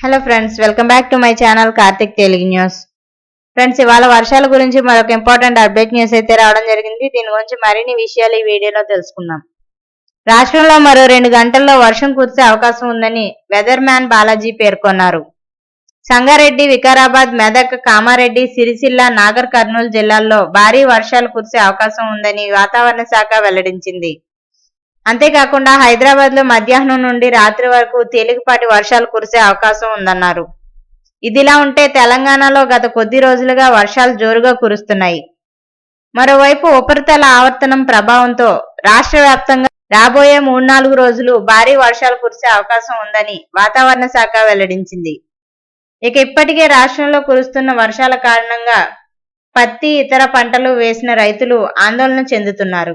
Hello friends welcome back to my channel Karthik Telugu news friends ఇవాళ వర్షాల గురించి మరొక ఇంపార్టెంట్ అప్డేట్ న్యూస్ అయితే రావడం జరిగింది. దీని గురించి మరిన్ని విషయాలు ఈ వీడియోలో తెలుసుకుందాం. రాష్ట్రంలో మరో రెండు గంటల్లో వర్షం కురిసే అవకాశం ఉందని వెదర్ మ్యాన్ బాలాజీ పేర్కొన్నారు. సంగారెడ్డి వికారాబాద్ మెదక్ కామారెడ్డి సిరిసిల్ల నాగర్ కర్నూలు జిల్లాల్లో భారీ వర్షాలు కురిసే అవకాశం ఉందని వాతావరణ శాఖ వెల్లడించింది. అంతేకాకుండా హైదరాబాద్లో మధ్యాహ్నం నుండి రాత్రి వరకు తేలికపాటి వర్షాలు కురిసే అవకాశం ఉందన్నారు. ఇదిలా ఉంటే తెలంగాణలో గత కొద్ది రోజులుగా వర్షాలు జోరుగా కురుస్తున్నాయి. మరోవైపు ఉపరితల ఆవర్తనం ప్రభావంతో రాష్ట్ర వ్యాప్తంగా రాబోయే మూడు నాలుగు రోజులు భారీ వర్షాలు కురిసే అవకాశం ఉందని వాతావరణ శాఖ వెల్లడించింది. ఇక ఇప్పటికే రాష్ట్రంలో కురుస్తున్న వర్షాల కారణంగా పత్తి ఇతర పంటలు వేసిన రైతులు ఆందోళన చెందుతున్నారు.